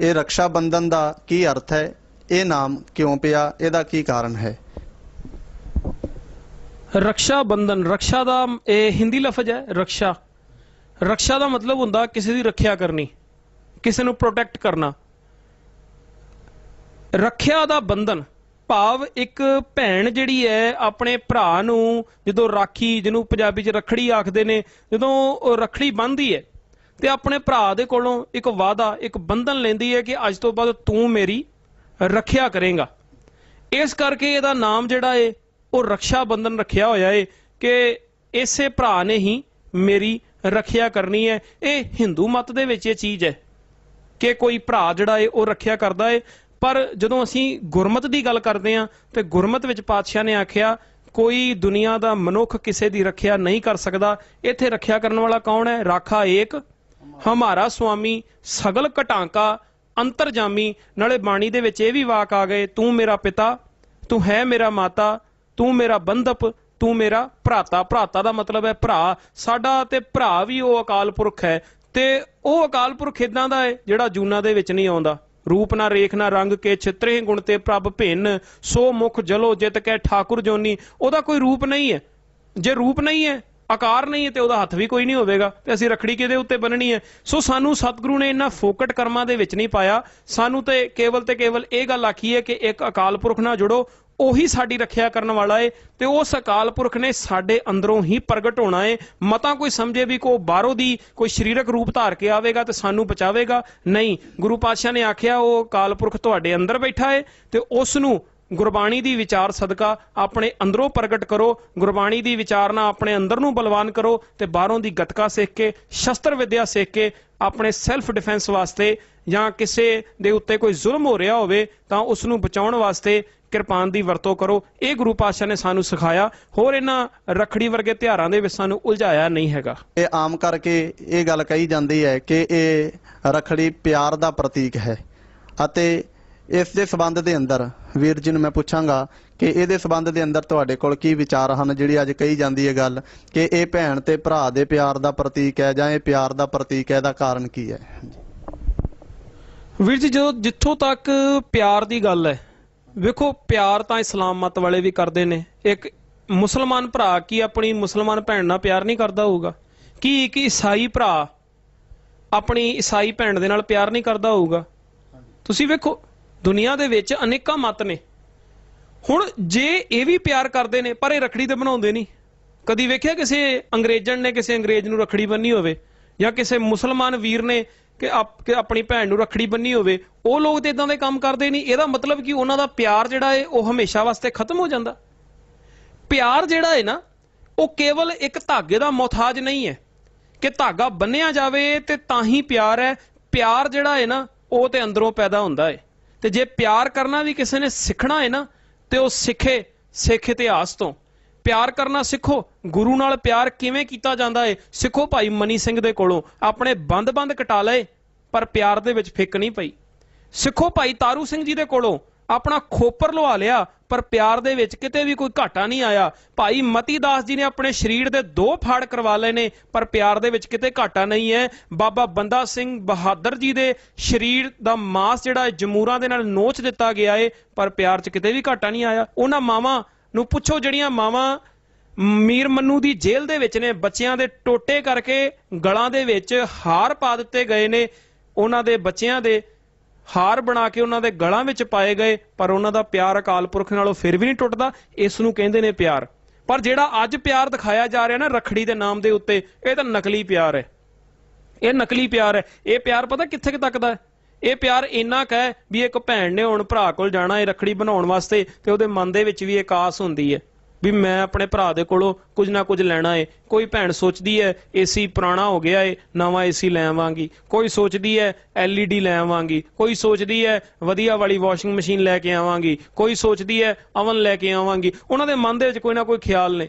ਇਹ ਰਕਸ਼ਾ ਬੰਧਨ ਦਾ ਕੀ ਅਰਥ ਹੈ? ਇਹ ਨਾਮ ਕਿਉਂ ਪਿਆ? ਇਹਦਾ ਕੀ ਕਾਰਨ ਹੈ? ਰਕਸ਼ਾ ਬੰਧਨ ਰਕਸ਼ਾ ਦਾ ਇਹ ਹਿੰਦੀ ਲਫ਼ਜ਼ ਹੈ, ਰਕਸ਼ਾ। ਰਕਸ਼ਾ ਦਾ ਮਤਲਬ ਹੁੰਦਾ ਕਿਸੇ ਦੀ ਰੱਖਿਆ ਕਰਨੀ, ਕਿਸੇ ਨੂੰ ਪ੍ਰੋਟੈਕਟ ਕਰਨਾ। ਰੱਖਿਆ ਦਾ ਬੰਧਨ, ਭਾਵ ਇੱਕ ਭੈਣ ਜਿਹੜੀ ਹੈ, ਆਪਣੇ ਭਰਾ ਨੂੰ ਜਦੋਂ ਰਾਖੀ, ਜਿਹਨੂੰ ਪੰਜਾਬੀ 'ਚ ਰੱਖੜੀ ਆਖਦੇ ਨੇ, ਜਦੋਂ ਉਹ ਰੱਖੜੀ ਬੰਨ੍ਹਦੀ ਹੈ ਤੇ ਆਪਣੇ ਭਰਾ ਦੇ ਕੋਲੋਂ ਇੱਕ ਵਾਅਦਾ, ਇੱਕ ਬੰਧਨ ਲੈਂਦੀ ਹੈ ਕਿ ਅੱਜ ਤੋਂ ਬਾਅਦ ਤੂੰ ਮੇਰੀ ਰੱਖਿਆ ਕਰੇਗਾ। ਇਸ ਕਰਕੇ ਇਹਦਾ ਨਾਮ ਜਿਹੜਾ ਏ, ਉਹ ਰਕਸ਼ਾ ਬੰਧਨ ਰੱਖਿਆ ਹੋਇਆ ਏ ਕਿ ਇਸੇ ਭਰਾ ਨੇ ਹੀ ਮੇਰੀ ਰੱਖਿਆ ਕਰਨੀ ਹੈ। ਇਹ ਹਿੰਦੂ ਮਤ ਦੇ ਵਿੱਚ ਇਹ ਚੀਜ਼ ਹੈ ਕਿ ਕੋਈ ਭਰਾ ਜਿਹੜਾ ਏ, ਉਹ ਰੱਖਿਆ ਕਰਦਾ ਏ। ਪਰ ਜਦੋਂ ਅਸੀਂ ਗੁਰਮਤ ਦੀ ਗੱਲ ਕਰਦੇ ਹਾਂ ਤੇ ਗੁਰਮਤ ਵਿੱਚ ਪਾਤਸ਼ਾਹ ਨੇ ਆਖਿਆ, ਕੋਈ ਦੁਨੀਆ ਦਾ ਮਨੁੱਖ ਕਿਸੇ ਦੀ ਰੱਖਿਆ ਨਹੀਂ ਕਰ ਸਕਦਾ। ਇੱਥੇ ਰੱਖਿਆ ਕਰਨ ਵਾਲਾ ਕੌਣ ਹੈ? ਰਾਖਾ ਏਕ ਹਮਾਰਾ ਸੁਆਮੀ ਸਗਲ ਘਟਾਂਕਾ, ਅੰਤਰਜਾਮੀ, ਨਾਲੇ ਬਾਣੀ ਦੇ ਵਿੱਚ ਇਹ ਵੀ ਵਾਕ ਆ ਗਏ, ਤੂੰ ਮੇਰਾ ਪਿਤਾ, ਤੂੰ ਹੈ ਮੇਰਾ ਮਾਤਾ, ਤੂੰ ਮੇਰਾ ਬੰਧਪ, ਤੂੰ ਮੇਰਾ ਭਰਾਤਾ। ਭਰਾਤਾ ਦਾ ਮਤਲਬ ਹੈ ਭਰਾ। ਸਾਡਾ ਤੇ ਭਰਾ ਵੀ ਉਹ ਅਕਾਲ ਪੁਰਖ ਹੈ। ਤੇ ਉਹ ਅਕਾਲ ਪੁਰਖ ਇਦਾਂ ਦਾ ਹੈ ਜਿਹੜਾ ਜੂਨਾ ਦੇ ਵਿੱਚ ਨਹੀਂ ਆਉਂਦਾ। ਰੂਪ ਨਾ ਰੇਖ ਨਾ ਰੰਗ ਕੇ ਛਿਤਰੇ ਗੁਣ ਤੇ ਪ੍ਰਭ ਭਿੰਨ। ਸੋ ਮੁਖ ਜਲੋ ਜਿਤ ਕੈ ਠਾਕੁਰ ਜੋਨੀ। ਉਹਦਾ ਕੋਈ ਰੂਪ ਨਹੀਂ ਹੈ। ਜੇ ਰੂਪ ਨਹੀਂ ਹੈ ਆਕਾਰ ਨਹੀਂ ਹੈ ਤੇ ਉਹਦਾ ਹੱਥ ਵੀ ਕੋਈ ਨਹੀਂ ਹੋਵੇਗਾ ਤੇ ਅਸੀਂ ਰਖੜੀ ਕਿਹਦੇ ਉੱਤੇ ਬੰਨਣੀ ਹੈ? ਸੋ ਸਾਨੂੰ ਸਤਿਗੁਰੂ ਨੇ ਇੰਨਾ ਫੋਕਟ ਕਰਮਾਂ ਦੇ ਵਿੱਚ ਨਹੀਂ ਪਾਇਆ। ਸਾਨੂੰ ਤੇ ਕੇਵਲ ਤੇ ਕੇਵਲ ਇਹ ਗੱਲ ਆਖੀ ਹੈ ਕਿ ਇੱਕ ਅਕਾਲ ਪੁਰਖ ਨਾਲ ਜੁੜੋ, ਉਹੀ ਸਾਡੀ ਰੱਖਿਆ ਕਰਨ ਵਾਲਾ ਏ ਤੇ ਉਸ ਅਕਾਲ ਪੁਰਖ ਨੇ ਸਾਡੇ ਅੰਦਰੋਂ ਹੀ ਪ੍ਰਗਟ ਹੋਣਾ ਏ। ਮਤਾ ਕੋਈ ਸਮਝੇ ਵੀ ਕੋ ਬਾਹਰੋਂ ਦੀ ਕੋਈ ਸਰੀਰਕ ਰੂਪ ਧਾਰ ਕੇ ਆਵੇਗਾ ਤੇ ਸਾਨੂੰ ਬਚਾਵੇਗਾ? ਨਹੀਂ। ਗੁਰੂ ਪਾਤਸ਼ਾਹ ਨੇ ਆਖਿਆ, ਉਹ ਅਕਾਲ ਪੁਰਖ ਤੁਹਾਡੇ ਅੰਦਰ ਬੈਠਾ ਏ ਤੇ ਉਸ ਨੂੰ ਗੁਰਬਾਣੀ ਦੀ ਵਿਚਾਰ ਸਦਕਾ ਆਪਣੇ ਅੰਦਰੋਂ ਪ੍ਰਗਟ ਕਰੋ। ਗੁਰਬਾਣੀ ਦੀ ਵਿਚਾਰਨਾ ਆਪਣੇ ਅੰਦਰ ਨੂੰ ਬਲਵਾਨ ਕਰੋ ਤੇ ਬਾਹਰੋਂ ਦੀ ਗਤਕਾ ਸਿੱਖ ਕੇ, ਸ਼ਸਤਰ ਵਿਦਿਆ ਸਿੱਖ ਕੇ ਆਪਣੇ ਸੈਲਫ ਡਿਫੈਂਸ ਵਾਸਤੇ ਜਾਂ ਕਿਸੇ ਦੇ ਉੱਤੇ ਕੋਈ ਜ਼ੁਲਮ ਹੋ ਰਿਹਾ ਹੋਵੇ ਤਾਂ ਉਸ ਨੂੰ ਬਚਾਉਣ ਵਾਸਤੇ ਕਿਰਪਾਨ ਦੀ ਵਰਤੋਂ ਕਰੋ। ਇਹ ਗੁਰੂ ਪਾਤਸ਼ਾਹ ਨੇ ਸਾਨੂੰ ਸਿਖਾਇਆ। ਹੋਰ ਇਹਨਾਂ ਰਖੜੀ ਵਰਗੇ ਤਿਉਹਾਰਾਂ ਦੇ ਵਿੱਚ ਸਾਨੂੰ ਉਲਝਾਇਆ ਨਹੀਂ ਹੈਗਾ। ਇਹ ਆਮ ਕਰਕੇ ਇਹ ਗੱਲ ਕਹੀ ਜਾਂਦੀ ਹੈ ਕਿ ਇਹ ਰਖੜੀ ਪਿਆਰ ਦਾ ਪ੍ਰਤੀਕ ਹੈ ਅਤੇ ਇਸ ਦੇ ਸਬੰਧ ਦੇ ਅੰਦਰ ਵੀਰ ਜੀ ਨੂੰ ਮੈਂ ਪੁੱਛਾਂਗਾ ਕਿ ਇਹਦੇ ਸਬੰਧ ਦੇ ਅੰਦਰ ਤੁਹਾਡੇ ਕੋਲ ਕੀ ਵਿਚਾਰ ਹਨ, ਜਿਹੜੀ ਅੱਜ ਕਹੀ ਜਾਂਦੀ ਹੈ ਗੱਲ ਕਿ ਇਹ ਭੈਣ ਤੇ ਭਰਾ ਦੇ ਪਿਆਰ ਦਾ ਪ੍ਰਤੀਕ ਹੈ ਜਾਂ ਇਹ ਪਿਆਰ ਦਾ ਪ੍ਰਤੀਕ ਹੈ, ਇਹਦਾ ਕਾਰਨ ਕੀ ਹੈ? ਵੀਰ ਜੀ, ਜਦੋਂ ਜਿੱਥੋਂ ਤੱਕ ਪਿਆਰ ਦੀ ਗੱਲ ਹੈ, ਵੇਖੋ ਪਿਆਰ ਤਾਂ ਇਸਲਾਮ ਮਤ ਵਾਲੇ ਵੀ ਕਰਦੇ ਨੇ। ਇੱਕ ਮੁਸਲਮਾਨ ਭਰਾ ਕੀ ਆਪਣੀ ਮੁਸਲਮਾਨ ਭੈਣ ਨਾਲ ਪਿਆਰ ਨਹੀਂ ਕਰਦਾ ਹੋਊਗਾ? ਕੀ ਇੱਕ ਈਸਾਈ ਭਰਾ ਆਪਣੀ ਈਸਾਈ ਭੈਣ ਦੇ ਨਾਲ ਪਿਆਰ ਨਹੀਂ ਕਰਦਾ ਹੋਊਗਾ? ਤੁਸੀਂ ਵੇਖੋ ਦੁਨੀਆ ਦੇ ਵਿੱਚ ਅਨੇਕਾਂ ਮਤ ਨੇ। ਹੁਣ ਜੇ ਇਹ ਵੀ ਪਿਆਰ ਕਰਦੇ ਨੇ, ਪਰ ਇਹ ਰਖੜੀ ਤੇ ਬਣਾਉਂਦੇ ਨਹੀਂ। ਕਦੀ ਵੇਖਿਆ ਕਿਸੇ ਅੰਗਰੇਜ਼ਣ ਨੇ ਕਿਸੇ ਅੰਗਰੇਜ਼ ਨੂੰ ਰਖੜੀ ਬੰਨੀ ਹੋਵੇ? ਜਾਂ ਕਿਸੇ ਮੁਸਲਮਾਨ ਵੀਰ ਨੇ ਕਿ ਆਪ- ਕਿ ਆਪਣੀ ਭੈਣ ਨੂੰ ਰਖੜੀ ਬੰਨੀ ਹੋਵੇ? ਉਹ ਲੋਕ ਤੇ ਇਦਾਂ ਦੇ ਕੰਮ ਕਰਦੇ ਨਹੀਂ। ਇਹਦਾ ਮਤਲਬ ਕਿ ਉਹਨਾਂ ਦਾ ਪਿਆਰ ਜਿਹੜਾ ਹੈ ਉਹ ਹਮੇਸ਼ਾ ਵਾਸਤੇ ਖਤਮ ਹੋ ਜਾਂਦਾ। ਪਿਆਰ ਜਿਹੜਾ ਹੈ ਨਾ, ਉਹ ਕੇਵਲ ਇੱਕ ਧਾਗੇ ਦਾ ਮੁਹਤਾਜ ਨਹੀਂ ਹੈ ਕਿ ਧਾਗਾ ਬੰਨਿਆ ਜਾਵੇ ਤੇ ਤਾਂ ਹੀ ਪਿਆਰ ਹੈ। ਪਿਆਰ ਜਿਹੜਾ ਹੈ ਨਾ, ਉਹ ਤੇ ਅੰਦਰੋਂ ਪੈਦਾ ਹੁੰਦਾ ਹੈ ਤੇ ਜੇ ਪਿਆਰ ਕਰਨਾ ਵੀ ਕਿਸੇ ਨੇ ਸਿੱਖਣਾ ਹੈ ਨਾ, ਤੇ ਉਹ ਸਿੱਖੇ, ਸਿੱਖ ਇਤਿਹਾਸ ਤੋਂ। ਪਿਆਰ ਕਰਨਾ ਸਿੱਖੋ, ਗੁਰੂ ਨਾਲ ਪਿਆਰ ਕਿਵੇਂ ਕੀਤਾ ਜਾਂਦਾ ਏ ਸਿੱਖੋ ਭਾਈ ਮਨੀ ਸਿੰਘ ਦੇ ਕੋਲੋਂ। ਆਪਣੇ ਬੰਦ-ਬੰਦ ਕਟਾ ਲਏ ਪਰ ਪਿਆਰ ਦੇ ਵਿੱਚ ਫਿੱਕ ਨਹੀਂ ਪਈ। ਸਿੱਖੋ ਭਾਈ ਤਾਰੂ ਸਿੰਘ ਜੀ ਦੇ ਕੋਲੋਂ ਆਪਣਾ ਖੋਪਰ ਲਵਾ ਲਿਆ, ਪਰ ਪਿਆਰ ਦੇ ਵਿੱਚ ਕਿਤੇ ਵੀ ਕੋਈ ਘਾਟਾ ਨਹੀਂ ਆਇਆ। ਭਾਈ ਮਤੀ ਦਾਸ ਜੀ ਨੇ ਆਪਣੇ ਸਰੀਰ ਦੇ ਦੋ ਫਾੜ ਕਰਵਾ ਲਏ ਨੇ, ਪਰ ਪਿਆਰ ਦੇ ਵਿੱਚ ਕਿਤੇ ਘਾਟਾ ਨਹੀਂ ਹੈ। ਬਾਬਾ ਬੰਦਾ ਸਿੰਘ ਬਹਾਦਰ ਜੀ ਦੇ ਸਰੀਰ ਦਾ ਮਾਸ ਜਿਹੜਾ ਹੈ, ਜਮੂਰਾਂ ਦੇ ਨਾਲ ਨੋਚ ਦਿੱਤਾ ਗਿਆ ਏ, ਪਰ ਪਿਆਰ 'ਚ ਕਿਤੇ ਵੀ ਘਾਟਾ ਨਹੀਂ ਆਇਆ। ਉਹਨਾਂ ਮਾਵਾਂ ਨੂੰ ਪੁੱਛੋ, ਜਿਹੜੀਆਂ ਮਾਵਾਂ ਮੀਰ ਮੰਨੂ ਦੀ ਜੇਲ੍ਹ ਦੇ ਵਿੱਚ ਨੇ, ਬੱਚਿਆਂ ਦੇ ਟੋਟੇ ਕਰਕੇ ਗਲਾਂ ਦੇ ਵਿੱਚ ਹਾਰ ਪਾ ਦਿੱਤੇ ਗਏ ਨੇ, ਉਹਨਾਂ ਦੇ ਬੱਚਿਆਂ ਦੇ ਹਾਰ ਬਣਾ ਕੇ ਉਹਨਾਂ ਦੇ ਗਲਾਂ ਵਿੱਚ ਪਾਏ ਗਏ, ਪਰ ਉਹਨਾਂ ਦਾ ਪਿਆਰ ਅਕਾਲ ਪੁਰਖ ਨਾਲੋਂ ਫਿਰ ਵੀ ਨਹੀਂ ਟੁੱਟਦਾ, ਇਸ ਨੂੰ ਕਹਿੰਦੇ ਨੇ ਪਿਆਰ। ਪਰ ਜਿਹੜਾ ਅੱਜ ਪਿਆਰ ਦਿਖਾਇਆ ਜਾ ਰਿਹਾ ਨਾ ਰਖੜੀ ਦੇ ਨਾਮ ਦੇ ਉੱਤੇ, ਇਹ ਤਾਂ ਨਕਲੀ ਪਿਆਰ ਹੈ। ਇਹ ਨਕਲੀ ਪਿਆਰ ਹੈ। ਇਹ ਪਿਆਰ ਪਤਾ ਕਿੱਥੇ ਕੁ ਤੱਕ ਦਾ ਹੈ? ਇਹ ਪਿਆਰ ਇੰਨਾ ਕੁ ਹੈ ਵੀ ਇੱਕ ਭੈਣ ਨੇ ਹੁਣ ਭਰਾ ਕੋਲ ਜਾਣਾ ਹੈ ਰਖੜੀ ਬਣਾਉਣ ਵਾਸਤੇ ਤੇ ਉਹਦੇ ਮਨ ਦੇ ਵਿੱਚ ਵੀ ਇੱਕ ਆਸ ਹੁੰਦੀ ਹੈ। ਵੀ ਮੈਂ ਆਪਣੇ ਭਰਾ ਦੇ ਕੋਲੋਂ ਕੁਝ ਨਾ ਕੁਝ ਲੈਣਾ ਏ। ਕੋਈ ਭੈਣ ਸੋਚਦੀ ਹੈ ਏਸੀ ਪੁਰਾਣਾ ਹੋ ਗਿਆ ਏ, ਨਵਾਂ ਏਸੀ ਲੈ ਆਵਾਂਗੀ। ਕੋਈ ਸੋਚਦੀ ਹੈ ਐਲਈਡੀ ਲੈ ਆਵਾਂਗੀ। ਕੋਈ ਸੋਚਦੀ ਹੈ ਵਧੀਆ ਵਾਲੀ ਵਾਸ਼ਿੰਗ ਮਸ਼ੀਨ ਲੈ ਕੇ ਆਵਾਂਗੀ। ਕੋਈ ਸੋਚਦੀ ਹੈ ਅਵਨ ਲੈ ਕੇ ਆਵਾਂਗੀ। ਉਹਨਾਂ ਦੇ ਮਨ ਦੇ ਵਿੱਚ ਕੋਈ ਨਾ ਕੋਈ ਖਿਆਲ ਨੇ।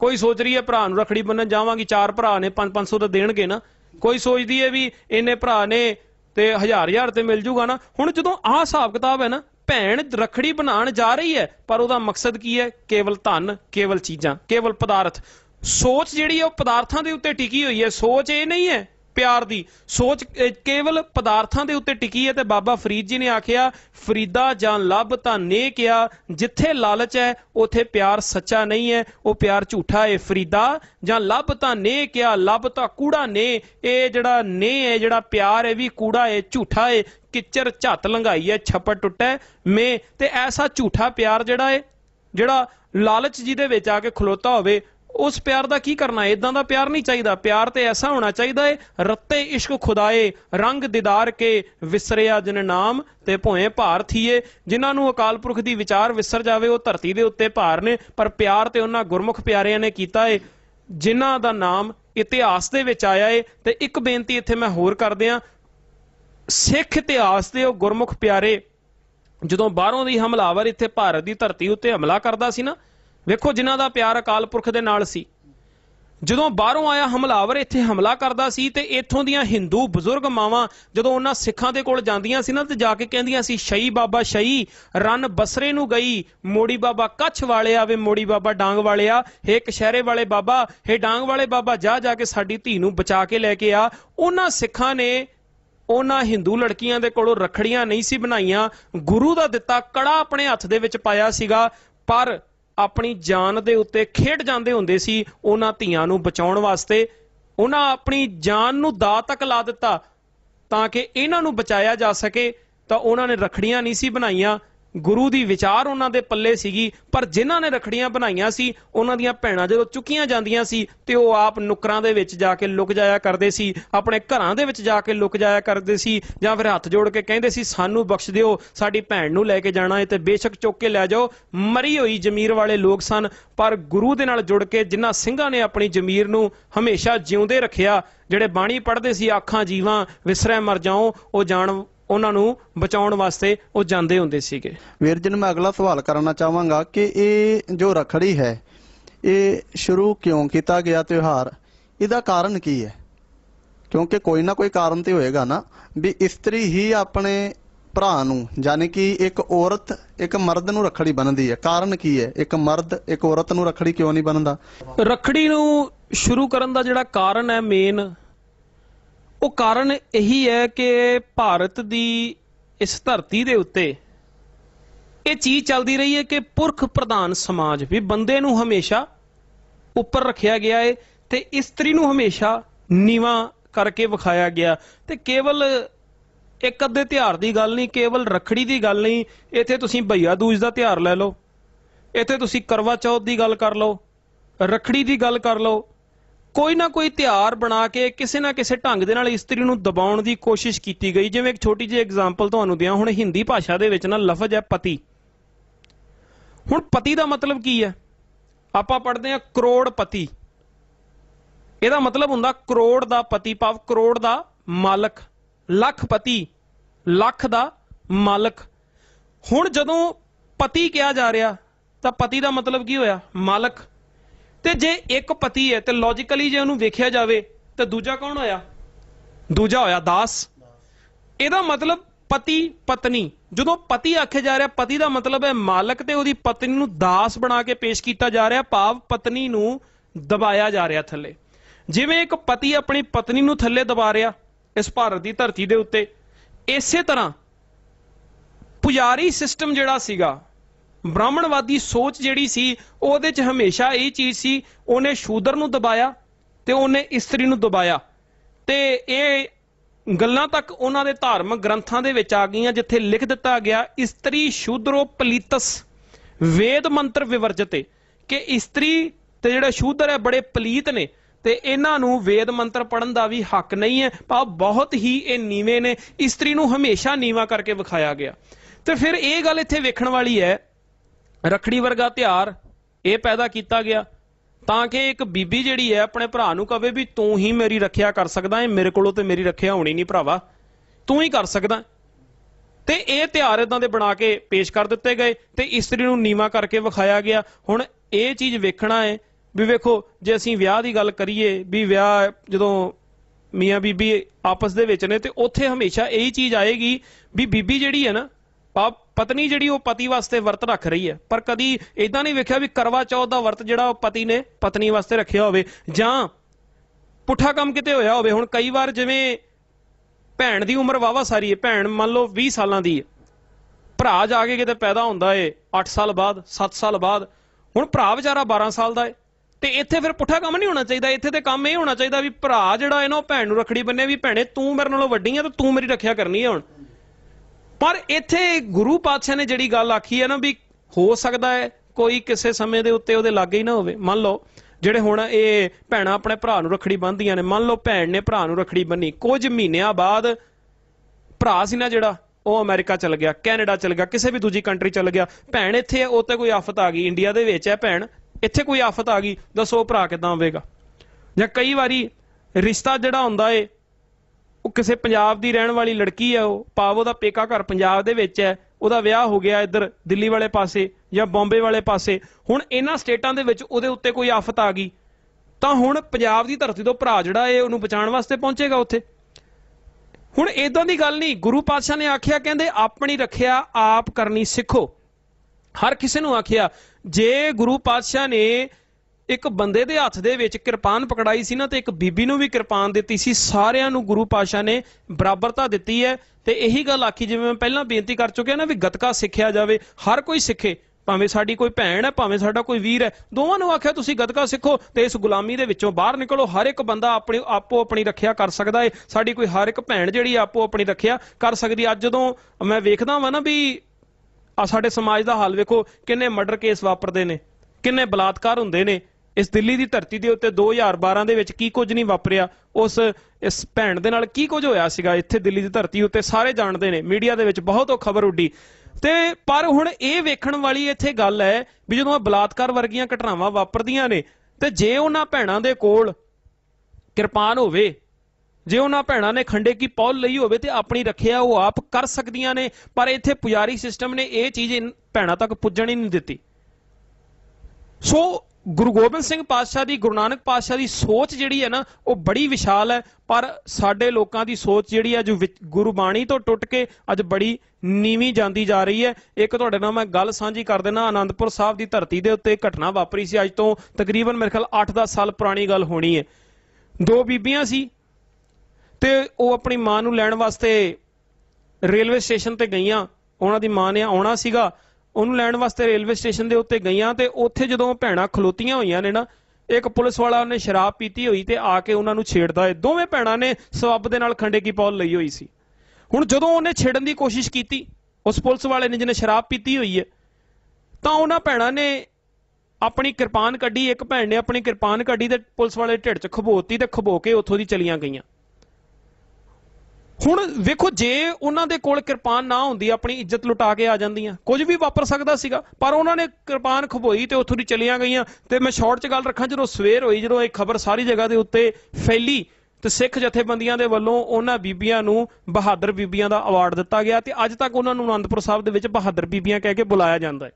ਕੋਈ ਸੋਚ ਰਹੀ ਹੈ ਭਰਾ ਨੂੰ ਰਖੜੀ ਬੰਨਣ ਜਾਵਾਂਗੀ। ਚਾਰ ਭਰਾ ਨੇ 5-500 ਤਾਂ ਦੇਣਗੇ ਨਾ। ਕੋਈ ਸੋਚਦੀ ਹੈ ਵੀ ਇੰਨੇ ਭਰਾ ਨੇ ਤੇ ਹਜ਼ਾਰ ਹਜ਼ਾਰ ਤੇ ਮਿਲ ਜੂਗਾ ਨਾ। ਹੁਣ ਜਦੋਂ ਆਹ ਹਿਸਾਬ ਕਿਤਾਬ ਹੈ ਨਾ ਭੈਣ ਰਖੜੀ ਬਣਾਉਣ ਜਾ ਰਹੀ ਹੈ, ਪਰ ਉਹਦਾ ਮਕਸਦ ਕੀ ਹੈ? ਕੇਵਲ ਧਨ, ਕੇਵਲ ਚੀਜ਼ਾਂ, ਕੇਵਲ ਪਦਾਰਥ। ਸੋਚ ਜਿਹੜੀ ਹੈ ਉਹ ਪਦਾਰਥਾਂ ਦੇ ਉੱਤੇ ਟਿਕੀ ਹੋਈ ਹੈ। ਸੋਚ ਇਹ ਨਹੀਂ ਹੈ ਪਿਆਰ ਦੀ। ਸੋਚ ਕੇਵਲ ਪਦਾਰਥਾਂ ਦੇ ਉੱਤੇ ਟਿਕੀ ਹੈ ਤੇ ਬਾਬਾ ਫਰੀਦ ਜੀ ਨੇ ਆਖਿਆ ਫਰੀਦਾ ਜਾਂ ਲੱਭ ਤਾਂ ਨੇ ਕਿਹਾ ਜਿੱਥੇ ਲਾਲਚ ਹੈ ਉਥੇ ਪਿਆਰ ਸੱਚਾ ਨਹੀਂ ਹੈ। ਉਹ ਪਿਆਰ ਝੂਠਾ ਹੈ ਫਰੀਦਾ ਜਾਂ ਲੱਭ ਤਾਂ ਨੇ ਕਿਹਾ ਲੱਭ ਤਾਂ ਕੂੜਾ ਨੇ। ਇਹ ਜਿਹੜਾ ਨੇ ਹੈ ਜਿਹੜਾ ਪਿਆਰ ਹੈ ਵੀ ਕੂੜਾ ਹੈ ਝੂਠਾ ਹੈ ਕਿਚਰ ਝੱਤ ਲੰਘਾਈ ਹੈ ਛੱਪੜ ਟੁੱਟਾ ਹੈ, ਮੇ ਤੇ ਐਸਾ ਝੂਠਾ ਪਿਆਰ ਜਿਹੜਾ ਹੈ ਜਿਹੜਾ ਲਾਲਚ ਜਿਹਦੇ ਵਿੱਚ ਆ ਕੇ ਖਲੋਤਾ ਹੋਵੇ ਉਸ ਪਿਆਰ ਦਾ ਕੀ ਕਰਨਾ ਇਦਾਂ ਦਾ ਪਿਆਰ ਨਹੀਂ ਚਾਹੀਦਾ। ਪਿਆਰ ਤੇ ਐਸਾ ਹੋਣਾ ਚਾਹੀਦਾ ਏ ਰੱਤੇ ਇਸ਼ਕ ਖੁਦਾਏ, ਰੰਗ ਦਿਦਾਰ ਕੇ ਵਿਸਰਿਆ ਜਿਨ ਨਾਮ ਤੇ ਭੋਏ ਭਾਰ ਥੀਏ। ਜਿਨ੍ਹਾਂ ਨੂੰ ਅਕਾਲ ਪੁਰਖ ਦੀ ਵਿਚਾਰ ਵਿਸਰ ਜਾਵੇ, ਉਹ ਧਰਤੀ ਦੇ ਉੱਤੇ ਭਾਰ ਨੇ। ਪਰ ਪਿਆਰ ਤੇ ਉਹਨਾਂ ਗੁਰਮੁਖ ਪਿਆਰਿਆਂ ਨੇ ਕੀਤਾ ਏ ਜਿਨ੍ਹਾਂ ਦਾ ਨਾਮ ਇਤਿਹਾਸ ਦੇ ਵਿੱਚ ਆਇਆ ਏ ਤੇ ਇੱਕ ਬੇਨਤੀ ਇੱਥੇ ਮੈਂ ਹੋਰ ਕਰਦਿਆਂ ਸਿੱਖ ਇਤਿਹਾਸ ਦੇ ਉਹ ਗੁਰਮੁਖ ਪਿਆਰੇ, ਜਦੋਂ ਬਾਹਰੋਂ ਦੀ ਹਮਲਾਵਰ ਇੱਥੇ ਭਾਰਤ ਦੀ ਧਰਤੀ ਉੱਤੇ ਹਮਲਾ ਕਰਦਾ ਸੀ ਨਾ ਵੇਖੋ, ਜਿਨ੍ਹਾਂ ਦਾ ਪਿਆਰ ਅਕਾਲ ਪੁਰਖ ਦੇ ਨਾਲ ਸੀ। ਜਦੋਂ ਬਾਹਰੋਂ ਆਇਆ ਹਮਲਾਵਰ, ਇੱਥੇ ਹਮਲਾ ਕਰਦਾ ਸੀ ਤੇ ਇੱਥੋਂ ਦੀਆਂ ਹਿੰਦੂ ਬਜ਼ੁਰਗ ਮਾਵਾਂ ਜਦੋਂ ਉਹਨਾਂ ਸਿੱਖਾਂ ਦੇ ਕੋਲ ਜਾਂਦੀਆਂ ਸੀ ਨਾ, ਤੇ ਜਾ ਕੇ ਕਹਿੰਦੀਆਂ ਸੀ, ਸ਼ਈ ਬਾਬਾ, ਸ਼ਈ, ਰਨ ਬਸਰੇ ਨੂੰ ਗਈ। ਮੋੜੀ ਬਾਬਾ ਕੱਛ ਵਾਲੇ ਆਵੇ ਮੋੜੀ ਬਾਬਾ ਡਾਂਗ ਵਾਲਿਆ। ਹੇ ਕਸ਼ਹਿਰੇ ਵਾਲੇ ਬਾਬਾ, ਹੇ ਡਾਂਗ ਵਾਲੇ ਬਾਬਾ, ਜਾ ਜਾ ਕੇ ਸਾਡੀ ਧੀ ਨੂੰ ਬਚਾ ਕੇ ਲੈ ਕੇ ਆ। ਉਹਨਾਂ ਸਿੱਖਾਂ ਨੇ ਉਹਨਾਂ ਹਿੰਦੂ ਲੜਕੀਆਂ ਦੇ ਕੋਲੋਂ ਰਖੜੀਆਂ ਨਹੀਂ ਸੀ ਬਣਾਈਆਂ। ਗੁਰੂ ਦਾ ਦਿੱਤਾ ਕੜਾ ਆਪਣੇ ਹੱਥ ਦੇ ਵਿੱਚ ਪਾਇਆ ਸੀਗਾ, ਪਰ ਆਪਣੀ ਜਾਨ ਦੇ ਉੱਤੇ ਖੇਡ ਜਾਂਦੇ ਹੁੰਦੇ ਸੀ ਉਹਨਾਂ ਧੀਆਂ ਨੂੰ ਬਚਾਉਣ ਵਾਸਤੇ। ਉਹਨਾਂ ਆਪਣੀ ਜਾਨ ਨੂੰ ਦਾ ਤੱਕ ਲਾ ਦਿੱਤਾ ਤਾਂ ਕਿ ਇਹਨਾਂ ਨੂੰ ਬਚਾਇਆ ਜਾ ਸਕੇ। ਤਾਂ ਉਹਨਾਂ ਨੇ ਰਖੜੀਆਂ ਨਹੀਂ ਸੀ ਬਣਾਈਆਂ। ਗੁਰੂ ਦੀ ਵਿਚਾਰ ਉਹਨਾਂ ਦੇ ਪੱਲੇ ਸੀਗੀ, ਪਰ ਜਿਨ੍ਹਾਂ ਨੇ ਰਖੜੀਆਂ ਬਣਾਈਆਂ ਸੀ, ਉਹਨਾਂ ਦੀਆਂ ਭੈਣਾਂ ਜਦੋਂ ਚੁੱਕੀਆਂ ਜਾਂਦੀਆਂ ਸੀ, ਤੇ ਉਹ ਆਪ ਨੁਕਰਾਂ ਦੇ ਵਿੱਚ ਜਾ ਕੇ ਲੁਕ ਜਾਇਆ ਕਰਦੇ ਸੀ, ਆਪਣੇ ਘਰਾਂ ਦੇ ਵਿੱਚ ਜਾ ਕੇ ਲੁਕ ਜਾਇਆ ਕਰਦੇ ਸੀ, ਜਾਂ ਫਿਰ ਹੱਥ ਜੋੜ ਕੇ ਕਹਿੰਦੇ ਸੀ, ਸਾਨੂੰ ਬਖਸ਼ ਦਿਓ, ਸਾਡੀ ਭੈਣ ਨੂੰ ਲੈ ਕੇ ਜਾਣਾ ਹੈ ਤੇ ਬੇਸ਼ੱਕ ਚੁੱਕ ਕੇ ਲੈ ਜਾਓ। ਮਰੀ ਹੋਈ ਜ਼ਮੀਰ ਵਾਲੇ ਲੋਕ ਸਨ, ਪਰ ਗੁਰੂ ਦੇ ਨਾਲ ਜੁੜ ਕੇ ਜਿਨ੍ਹਾਂ ਸਿੰਘਾਂ ਨੇ ਆਪਣੀ ਜ਼ਮੀਰ ਨੂੰ ਹਮੇਸ਼ਾ ਜਿਉਂਦੇ ਰੱਖਿਆ, ਜਿਹੜੇ ਬਾਣੀ ਪੜ੍ਹਦੇ ਸੀ ਆਖਾਂ ਜੀਵਾਂ, ਵਿਸਰੈ ਮਰ ਜਾਓ, ਉਹ ਜਾਣ ਉਹਨਾਂ ਨੂੰ ਬਚਾਉਣ ਵਾਸਤੇ ਉਹ ਜਾਂਦੇ ਹੁੰਦੇ ਸੀਗੇ। ਵੀਰ ਜੀ ਨੂੰ ਮੈਂ ਅਗਲਾ ਸਵਾਲ ਕਰਨਾ ਚਾਹਾਂਗਾ ਕਿ ਇਹ ਜੋ ਰਖੜੀ ਹੈ ਇਹ ਸ਼ੁਰੂ ਕਿਉਂ ਕੀਤਾ ਗਿਆ ਤਿਉਹਾਰ? ਇਹਦਾ ਕਾਰਨ ਕੀ ਹੈ? ਕਿਉਂਕਿ ਕੋਈ ਨਾ ਕੋਈ ਕਾਰਨ ਤੇ ਹੋਏਗਾ ਨਾ ਵੀ ਇਸਤਰੀ ਹੀ ਆਪਣੇ ਭਰਾ ਨੂੰ ਯਾਨੀ ਕਿ ਇੱਕ ਔਰਤ ਇੱਕ ਮਰਦ ਨੂੰ ਰਖੜੀ ਬੰਨਦੀ ਹੈ। ਕਾਰਨ ਕੀ ਹੈ? ਇੱਕ ਮਰਦ ਇੱਕ ਔਰਤ ਨੂੰ ਰਖੜੀ ਕਿਉਂ ਨਹੀਂ ਬੰਨਦਾ? ਰੱਖੜੀ ਨੂੰ ਸ਼ੁਰੂ ਕਰਨ ਦਾ ਜਿਹੜਾ ਕਾਰਨ ਹੈ ਮੇਨ ਉਹ ਕਾਰਨ ਇਹੀ ਹੈ ਕਿ ਭਾਰਤ ਦੀ ਇਸ ਧਰਤੀ ਦੇ ਉੱਤੇ ਇਹ ਚੀਜ਼ ਚੱਲਦੀ ਰਹੀ ਹੈ ਕਿ ਪੁਰਖ ਪ੍ਰਧਾਨ ਸਮਾਜ ਵੀ ਬੰਦੇ ਨੂੰ ਹਮੇਸ਼ਾ ਉੱਪਰ ਰੱਖਿਆ ਗਿਆ ਹੈ ਤੇ ਇਸਤਰੀ ਨੂੰ ਹਮੇਸ਼ਾ ਨੀਵਾ ਕਰਕੇ ਵਿਖਾਇਆ ਗਿਆ। ਤੇ ਕੇਵਲ ਇੱਕ ਅੱਧੇ ਤਿਉਹਾਰ ਦੀ ਗੱਲ ਨਹੀਂ, ਕੇਵਲ ਰੱਖੜੀ ਦੀ ਗੱਲ ਨਹੀਂ, ਇੱਥੇ ਤੁਸੀਂ ਭਈਆ ਦੂਜ ਦਾ ਤਿਉਹਾਰ ਲੈ ਲਓ, ਇੱਥੇ ਤੁਸੀਂ ਕਰਵਾ ਚੌਥ ਦੀ ਗੱਲ ਕਰ ਲਓ, ਰੱਖੜੀ ਦੀ ਗੱਲ ਕਰ ਲਓ ਕੋਈ ਨਾ ਕੋਈ ਤਿਉਹਾਰ ਬਣਾ ਕੇ ਕਿਸੇ ਨਾ ਕਿਸੇ ਢੰਗ ਦੇ ਨਾਲ ਇਸਤਰੀ ਨੂੰ ਦਬਾਉਣ ਦੀ ਕੋਸ਼ਿਸ਼ ਕੀਤੀ ਗਈ। ਜਿਵੇਂ ਇੱਕ ਛੋਟੀ ਜਿਹੀ ਐਗਜ਼ਾਮਪਲ ਤੁਹਾਨੂੰ ਦਿਆਂ। ਹੁਣ ਹਿੰਦੀ ਭਾਸ਼ਾ ਦੇ ਵਿੱਚ ਨਾ ਲਫ਼ਜ਼ ਹੈ ਪਤੀ। ਹੁਣ ਪਤੀ ਦਾ ਮਤਲਬ ਕੀ ਹੈ? ਆਪਾਂ ਪੜ੍ਹਦੇ ਹਾਂ ਕਰੋੜਪਤੀ ਇਹਦਾ ਮਤਲਬ ਹੁੰਦਾ ਕਰੋੜ ਦਾ ਪਤੀ ਭਾਵ ਕਰੋੜ ਦਾ ਮਾਲਕ ਲੱਖਪਤੀ ਲੱਖ ਦਾ ਮਾਲਕ। ਹੁਣ ਜਦੋਂ ਪਤੀ ਕਿਹਾ ਜਾ ਰਿਹਾ, ਤਾਂ ਪਤੀ ਦਾ ਮਤਲਬ ਕੀ ਹੋਇਆ? ਮਾਲਕ। ਤੇ ਜੇ ਇੱਕ ਪਤੀ ਹੈ ਤੇ ਲੌਜੀਕਲੀ ਜੇ ਉਹਨੂੰ ਵੇਖਿਆ ਜਾਵੇ ਤੇ ਦੂਜਾ ਕੌਣ ਹੋਇਆ? ਦੂਜਾ ਹੋਇਆ ਦਾਸ। ਇਹਦਾ ਮਤਲਬ ਪਤੀ, ਪਤਨੀ। ਜਦੋਂ ਪਤੀ ਆਖਿਆ ਜਾ ਰਿਹਾ, ਪਤੀ ਦਾ ਮਤਲਬ ਹੈ ਮਾਲਕ ਤੇ ਉਹਦੀ ਪਤਨੀ ਨੂੰ ਦਾਸ ਬਣਾ ਕੇ ਪੇਸ਼ ਕੀਤਾ ਜਾ ਰਿਹਾ, ਭਾਵ ਪਤਨੀ ਨੂੰ ਦਬਾਇਆ ਜਾ ਰਿਹਾ ਥੱਲੇ। ਜਿਵੇਂ ਇੱਕ ਪਤੀ ਆਪਣੀ ਪਤਨੀ ਨੂੰ ਥੱਲੇ ਦਬਾ ਰਿਹਾ ਇਸ ਭਾਰਤ ਦੀ ਧਰਤੀ ਦੇ ਉੱਤੇ, ਇਸੇ ਤਰ੍ਹਾਂ ਪੁਜਾਰੀ ਸਿਸਟਮ ਜਿਹੜਾ ਸੀਗਾ ਬ੍ਰਾਹਮਣਵਾਦੀ ਸੋਚ ਜਿਹੜੀ ਸੀ, ਉਹਦੇ 'ਚ ਹਮੇਸ਼ਾ ਇਹ ਚੀਜ਼ ਸੀ, ਉਹਨੇ ਸ਼ੂਦਰ ਨੂੰ ਦਬਾਇਆ ਤੇ ਉਹਨੇ ਇਸਤਰੀ ਨੂੰ ਦਬਾਇਆ। ਤੇ ਇਹ ਗੱਲਾਂ ਤੱਕ ਉਹਨਾਂ ਦੇ ਧਾਰਮਿਕ ਗ੍ਰੰਥਾਂ ਦੇ ਵਿੱਚ ਆ ਗਈਆਂ, ਜਿੱਥੇ ਲਿਖ ਦਿੱਤਾ ਗਿਆ, ਇਸਤਰੀ ਸ਼ੂਦਰੋ ਪਲੀਤਸ, ਵੇਦ ਮੰਤਰ ਵਿਵਰਜਤੇ, ਕਿ ਇਸਤਰੀ ਤੇ ਜਿਹੜਾ ਸ਼ੂਦਰ ਹੈ, ਬੜੇ ਪਲੀਤ ਨੇ, ਤੇ ਇਹਨਾਂ ਨੂੰ ਵੇਦ ਮੰਤਰ ਪੜਨ ਦਾ ਵੀ ਹੱਕ ਨਹੀਂ ਹੈ, ਪਰ ਬਹੁਤ ਹੀ ਇਹ ਨੀਵੇਂ ਨੇ, ਇਸਤਰੀ ਨੂੰ ਹਮੇਸ਼ਾ ਨੀਵਾ ਕਰਕੇ ਵਿਖਾਇਆ ਗਿਆ। ਤੇ ਫਿਰ ਇਹ ਗੱਲ ਇੱਥੇ ਵੇਖਣ ਵਾਲੀ ਹੈ ਰਖੜੀ ਵਰਗਾ ਤਿਉਹਾਰ ਇਹ ਪੈਦਾ ਕੀਤਾ ਗਿਆ। ਤਾਂ ਕਿ ਇੱਕ ਬੀਬੀ ਜਿਹੜੀ ਹੈ, ਆਪਣੇ ਭਰਾ ਨੂੰ ਕਵੇ ਵੀ ਤੂੰ ਹੀ ਮੇਰੀ ਰੱਖਿਆ ਕਰ ਸਕਦਾ ਹੈ, ਮੇਰੇ ਕੋਲੋਂ ਤੇ ਮੇਰੀ ਰੱਖਿਆ ਹੋਣੀ ਨਹੀਂ ਭਰਾਵਾ। ਤੂੰ ਹੀ ਕਰ ਸਕਦਾ ਤੇ ਇਹ ਤਿਉਹਾਰ ਇਦਾਂ ਦੇ ਬਣਾ ਕੇ ਪੇਸ਼ ਕਰ ਦਿੱਤੇ ਗਏ ਤੇ ਇਸਤਰੀ ਨੂੰ ਨੀਵਾ ਕਰਕੇ ਵਿਖਾਇਆ ਗਿਆ। ਹੁਣ ਇਹ ਚੀਜ਼ ਵੇਖਣਾ ਹੈ ਵੀ ਵੇਖੋ, ਜੇ ਅਸੀਂ ਵਿਆਹ ਦੀ ਗੱਲ ਕਰੀਏ ਵੀ ਵਿਆਹ ਜਦੋਂ ਮੀਆਂ ਬੀਬੀ ਆਪਸ ਦੇ ਵਿੱਚ ਨੇ ਤੇ ਉੱਥੇ ਹਮੇਸ਼ਾ ਇਹੀ ਚੀਜ਼ ਆਏਗੀ ਵੀ ਬੀਬੀ ਜਿਹੜੀ ਹੈ ਨਾ ਪਤਨੀ ਜਿਹੜੀ ਉਹ ਪਤੀ ਵਾਸਤੇ ਵਰਤ ਰੱਖ ਰਹੀ ਹੈ। ਪਰ ਕਦੀ ਇਦਾਂ ਨਹੀਂ ਵੇਖਿਆ ਵੀ ਕਰਵਾ ਚੌਥ ਦਾ ਵਰਤ ਜਿਹੜਾ ਉਹ ਪਤੀ ਨੇ ਪਤਨੀ ਵਾਸਤੇ ਰੱਖਿਆ ਹੋਵੇ ਜਾਂ ਪੁੱਠਾ ਕੰਮ ਕਿਤੇ ਹੋਇਆ ਹੋਵੇ। ਹੁਣ ਕਈ ਵਾਰ ਜਿਵੇਂ ਭੈਣ ਦੀ ਉਮਰ ਵਾਵਾ ਸਾਰੀ ਹੈ। ਭੈਣ ਮੰਨ ਲਓ 20 ਸਾਲਾਂ ਦੀ ਹੈ। ਭਰਾ ਜਾ ਕੇ ਕਿਤੇ ਪੈਦਾ ਹੁੰਦਾ ਏ 8 ਸਾਲ ਬਾਅਦ 7 ਸਾਲ ਬਾਅਦ। ਹੁਣ ਭਰਾ ਵਿਚਾਰਾ 12 ਸਾਲ ਦਾ ਏ। ਤੇ ਇੱਥੇ ਫਿਰ ਪੁੱਠਾ ਕੰਮ ਨਹੀਂ ਹੋਣਾ ਚਾਹੀਦਾ। ਇੱਥੇ ਤੇ ਕੰਮ ਇਹ ਹੋਣਾ ਚਾਹੀਦਾ ਵੀ ਭਰਾ ਜਿਹੜਾ ਹੈ ਨਾ ਉਹ ਭੈਣ ਨੂੰ ਰੱਖੜੀ ਬੰਨੇ ਵੀ ਭੈਣੇ ਤੂੰ ਮੇਰੇ ਨਾਲੋਂ ਵੱਡੀ ਆ ਤੇ ਤੂੰ ਮੇਰੀ ਰੱਖਿਆ ਕਰਨੀ ਹੈ ਹੁਣ। ਪਰ ਇੱਥੇ ਗੁਰੂ ਪਾਤਸ਼ਾਹ ਨੇ ਜਿਹੜੀ ਗੱਲ ਆਖੀ ਹੈ ਨਾ ਵੀ ਹੋ ਸਕਦਾ ਹੈ ਕੋਈ ਕਿਸੇ ਸਮੇਂ ਦੇ ਉੱਤੇ ਉਹਦੇ ਲਾਗੇ ਹੀ ਨਾ ਹੋਵੇ। ਮੰਨ ਲਓ ਜਿਹੜੇ ਹੁਣ ਇਹ ਭੈਣਾਂ ਆਪਣੇ ਭਰਾ ਨੂੰ ਰੱਖੜੀ ਬੰਨ੍ਹਦੀਆਂ ਨੇ ਮੰਨ ਲਓ ਭੈਣ ਨੇ ਭਰਾ ਨੂੰ ਰੱਖੜੀ ਬੰਨੀ। ਕੁਝ ਮਹੀਨਿਆਂ ਬਾਅਦ ਭਰਾ ਸੀ ਨਾ ਜਿਹੜਾ ਉਹ ਅਮਰੀਕਾ ਚਲ ਗਿਆ ਕੈਨੇਡਾ ਚਲ ਗਿਆ ਕਿਸੇ ਵੀ ਦੂਜੀ ਕੰਟਰੀ ਚਲ ਗਿਆ। ਭੈਣ ਇੱਥੇ ਹੈ, ਉਹ ਤੇ ਕੋਈ ਆਫਤ ਆ ਗਈ ਇੰਡੀਆ ਦੇ ਵਿੱਚ ਹੈ ਭੈਣ ਇੱਥੇ ਕੋਈ ਆਫਤ ਆ ਗਈ। ਦੱਸੋ ਭਰਾ ਕਿਦਾਂ ਹੋਵੇਗਾ? ਜਾਂ ਕਈ ਵਾਰੀ ਰਿਸ਼ਤਾ ਜਿਹੜਾ ਹੁੰਦਾ ਏ ਉਹ ਕਿਸੇ ਪੰਜਾਬ ਦੀ ਰਹਿਣ ਵਾਲੀ ਲੜਕੀ ਹੈ ਉਹ ਪਾਵ ਉਹਦਾ ਪੇਕਾ ਘਰ ਪੰਜਾਬ ਦੇ ਵਿੱਚ ਹੈ, ਉਹਦਾ ਵਿਆਹ ਹੋ ਗਿਆ ਇੱਧਰ ਦਿੱਲੀ ਵਾਲੇ ਪਾਸੇ ਜਾਂ ਬੰਬੇ ਵਾਲੇ ਪਾਸੇ। ਹੁਣ ਇਹਨਾਂ ਸਟੇਟਾਂ ਦੇ ਵਿੱਚ ਉਹਦੇ ਉੱਤੇ ਕੋਈ ਆਫਤ ਆ ਗਈ। ਤਾਂ ਹੁਣ ਪੰਜਾਬ ਦੀ ਧਰਤੀ ਤੋਂ ਭਰਾ ਜਿਹੜਾ ਏ ਉਹਨੂੰ ਬਚਾਉਣ ਵਾਸਤੇ ਪਹੁੰਚੇਗਾ ਉੱਥੇ। ਹੁਣ ਇਦਾਂ ਦੀ ਗੱਲ ਨਹੀਂ, ਗੁਰੂ ਪਾਤਸ਼ਾਹ ਨੇ ਆਖਿਆ, ਕਹਿੰਦੇ ਆਪਣੀ ਰੱਖਿਆ ਆਪ ਕਰਨੀ ਸਿੱਖੋ। ਹਰ ਕਿਸੇ ਨੂੰ ਆਖਿਆ, ਜੇ ਗੁਰੂ ਪਾਤਸ਼ਾਹ ਨੇ ਇੱਕ ਬੰਦੇ ਦੇ ਹੱਥ ਦੇ ਵਿੱਚ ਕਿਰਪਾਨ ਪਕੜਾਈ ਸੀ ਨਾ ਤੇ ਇੱਕ ਬੀਬੀ ਨੂੰ ਵੀ ਕਿਰਪਾਨ ਦਿੱਤੀ ਸੀ। ਸਾਰਿਆਂ ਨੂੰ ਗੁਰੂ ਪਾਤਸ਼ਾਹ ਨੇ ਬਰਾਬਰਤਾ ਦਿੱਤੀ ਹੈ ਤੇ ਇਹੀ ਗੱਲ ਆਖੀ ਜਿਵੇਂ ਮੈਂ ਪਹਿਲਾਂ ਬੇਨਤੀ ਕਰ ਚੁੱਕਿਆ ਨਾ ਵੀ ਗਤਕਾ ਸਿੱਖਿਆ ਜਾਵੇ, ਹਰ ਕੋਈ ਸਿੱਖੇ, ਭਾਵੇਂ ਸਾਡੀ ਕੋਈ ਭੈਣ ਹੈ, ਭਾਵੇਂ ਸਾਡਾ ਕੋਈ ਵੀਰ ਹੈ, ਦੋਵਾਂ ਨੂੰ ਆਖਿਆ ਤੁਸੀਂ ਗਤਕਾ ਸਿੱਖੋ ਤੇ ਇਸ ਗੁਲਾਮੀ ਦੇ ਵਿੱਚੋਂ ਬਾਹਰ ਨਿਕਲੋ। ਹਰ ਇੱਕ ਬੰਦਾ ਆਪਣੀ ਆਪੋ ਆਪਣੀ ਰੱਖਿਆ ਕਰ ਸਕਦਾ ਹੈ ਸਾਡੀ ਕੋਈ ਹਰ ਇੱਕ ਭੈਣ ਜਿਹੜੀ ਆਪੋ ਆਪਣੀ ਰੱਖਿਆ ਕਰ ਸਕਦੀ ਅੱਜ ਜਦੋਂ ਮੈਂ ਵੇਖਦਾ ਵਾਂ ਨਾ ਵੀ ਆ ਸਾਡੇ ਸਮਾਜ ਦਾ ਹਾਲ ਵੇਖੋ, ਕਿੰਨੇ ਮਰਡਰ ਕੇਸ ਵਾਪਰਦੇ ਨੇ, ਕਿੰਨੇ ਬਲਾਤਕਾਰ ਹੁੰਦੇ ਨੇ। ਇਸ ਦਿੱਲੀ ਦੀ ਧਰਤੀ ਦੇ ਉੱਤੇ 2012 ਦੇ ਵਿੱਚ ਕੀ ਕੁਝ ਨਹੀਂ ਵਾਪਰਿਆ, ਉਸ, ਇਸ ਭੈਣ ਦੇ ਨਾਲ ਕੀ ਕੁਝ ਹੋਇਆ ਸੀਗਾ? ਇੱਥੇ ਦਿੱਲੀ ਦੀ ਧਰਤੀ ਉੱਤੇ ਸਾਰੇ ਜਾਣਦੇ ਨੇ, ਮੀਡੀਆ ਦੇ ਵਿੱਚ ਬਹੁਤ ਉਹ ਖਬਰ ਉੱਡੀ। ਤੇ ਪਰ ਹੁਣ ਇਹ ਵੇਖਣ ਵਾਲੀ ਇੱਥੇ ਗੱਲ ਹੈ ਵੀ ਜਦੋਂ ਇਹ ਬਲਾਤਕਾਰ ਵਰਗੀਆਂ ਘਟਨਾਵਾਂ ਵਾਪਰਦੀਆਂ ਨੇ, ਤੇ ਜੇ ਉਹਨਾਂ ਭੈਣਾਂ ਦੇ ਕੋਲ ਕਿਰਪਾਨ ਹੋਵੇ, ਜੇ ਉਹਨਾਂ ਭੈਣਾਂ ਨੇ ਖੰਡੇ ਕੀ ਪੌਲ ਲਈ ਹੋਵੇ ਤੇ ਆਪਣੀ ਰੱਖਿਆ ਉਹ ਆਪ ਕਰ ਸਕਦੀਆਂ ਨੇ, ਪਰ ਇੱਥੇ ਪੁਜਾਰੀ ਸਿਸਟਮ ਨੇ ਇਹ ਚੀਜ਼ ਇਨ ਭੈਣਾਂ ਤੱਕ ਪੁੱਜਣ ਹੀ ਨਹੀਂ ਦਿੱਤੀ। ਸੋ ਗੁਰੂ ਗੋਬਿੰਦ ਸਿੰਘ ਪਾਤਸ਼ਾਹ ਦੀ, ਗੁਰੂ ਨਾਨਕ ਪਾਤਸ਼ਾਹ ਦੀ ਸੋਚ ਜਿਹੜੀ ਹੈ ਨਾ, ਉਹ ਬੜੀ ਵਿਸ਼ਾਲ ਹੈ। ਪਰ ਸਾਡੇ ਲੋਕਾਂ ਦੀ ਸੋਚ ਜਿਹੜੀ ਹੈ ਜੋ ਗੁਰਬਾਣੀ ਤੋਂ ਟੁੱਟ ਕੇ ਅੱਜ ਬੜੀ ਨੀਵੀਂ ਜਾਂਦੀ ਜਾ ਰਹੀ ਹੈ। ਇੱਕ ਤੁਹਾਡੇ ਨਾਲ ਮੈਂ ਗੱਲ ਸਾਂਝੀ ਕਰ ਦੇਣਾ ਆਨੰਦਪੁਰ ਸਾਹਿਬ ਦੀ ਧਰਤੀ ਦੇ ਉੱਤੇ ਘਟਨਾ ਵਾਪਰੀ ਸੀ। ਅੱਜ ਤੋਂ ਤਕਰੀਬਨ ਮੇਰੇ ਖਿਆਲ 8-10 ਸਾਲ ਪੁਰਾਣੀ ਗੱਲ ਹੋਣੀ ਹੈ। ਦੋ ਬੀਬੀਆਂ ਸੀ ਤੇ ਉਹ ਆਪਣੀ ਮਾਂ ਨੂੰ ਲੈਣ ਵਾਸਤੇ ਰੇਲਵੇ ਸਟੇਸ਼ਨ ਤੇ ਗਈਆਂ। ਉਹਨਾਂ ਦੀ ਮਾਂ ਨੇ ਆਉਣਾ ਸੀਗਾ। ਉਹਨੂੰ ਲੈਣ ਵਾਸਤੇ ਰੇਲਵੇ ਸਟੇਸ਼ਨ ਦੇ ਉੱਤੇ ਗਈਆਂ ਤੇ ਉੱਥੇ ਜਦੋਂ ਉਹ ਭੈਣਾਂ ਖਲੋਤੀਆਂ ਹੋਈਆਂ ਨੇ ਨਾ, ਇੱਕ ਪੁਲਿਸ ਵਾਲਾ ਉਹਨੇ ਸ਼ਰਾਬ ਪੀਤੀ ਹੋਈ ਤੇ ਆ ਕੇ ਉਹਨਾਂ ਨੂੰ ਛੇੜਦਾ ਹੈ। ਦੋਵੇਂ ਭੈਣਾਂ ਨੇ ਸਵੱਬ ਦੇ ਨਾਲ ਖੰਡੇ ਕੀ ਪੌਲ ਲਈ ਹੋਈ ਸੀ। ਹੁਣ ਜਦੋਂ ਉਹਨੇ ਛੇੜਨ ਦੀ ਕੋਸ਼ਿਸ਼ ਕੀਤੀ, ਉਸ ਪੁਲਿਸ ਵਾਲੇ ਨੇ ਜਿਹਨੇ ਸ਼ਰਾਬ ਪੀਤੀ ਹੋਈ ਹੈ, ਤਾਂ ਉਹਨਾਂ ਭੈਣਾਂ ਨੇ ਆਪਣੀ ਕਿਰਪਾਨ ਕੱਢੀ, ਇੱਕ ਭੈਣ ਨੇ ਆਪਣੀ ਕਿਰਪਾਨ ਕੱਢੀ ਤੇ ਪੁਲਿਸ ਵਾਲੇ ਢਿੱਡ 'ਚ ਖਬੋਤੀ ਤੇ ਖਬੋ ਕੇ ਉੱਥੋਂ ਦੀ ਚਲੀਆਂ ਗਈਆਂ। ਹੁਣ ਵੇਖੋ, ਜੇ ਉਹਨਾਂ ਦੇ ਕੋਲ ਕਿਰਪਾਨ ਨਾ ਹੁੰਦੀ, ਆਪਣੀ ਇੱਜ਼ਤ ਲੁਟਾ ਕੇ ਆ ਜਾਂਦੀਆਂ। ਕੁਝ ਵੀ ਵਾਪਰ ਸਕਦਾ ਸੀਗਾ, ਪਰ ਉਹਨਾਂ ਨੇ ਕਿਰਪਾਨ ਖਬੋਈ ਤੇ ਉੱਥੋਂ ਦੀ ਚਲੀਆਂ ਗਈਆਂ। ਤੇ ਮੈਂ ਸ਼ਾਰਟ 'ਚ ਗੱਲ ਰੱਖਾਂ, ਜਦੋਂ ਸਵੇਰ ਹੋਈ, ਜਦੋਂ ਇਹ ਖਬਰ ਸਾਰੀ ਜਗ੍ਹਾ ਦੇ ਉੱਤੇ ਫੈਲੀ, ਤੇ ਸਿੱਖ ਜਥੇਬੰਦੀਆਂ ਦੇ ਵੱਲੋਂ ਉਹਨਾਂ ਬੀਬੀਆਂ ਨੂੰ ਬਹਾਦਰ ਬੀਬੀਆਂ ਦਾ ਅਵਾਰਡ ਦਿੱਤਾ ਗਿਆ ਤੇ ਅੱਜ ਤੱਕ ਉਹਨਾਂ ਨੂੰ ਅਨੰਦਪੁਰ ਸਾਹਿਬ ਦੇ ਵਿੱਚ ਬਹਾਦਰ ਬੀਬੀਆਂ ਕਹਿ ਕੇ ਬੁਲਾਇਆ ਜਾਂਦਾ ਹੈ।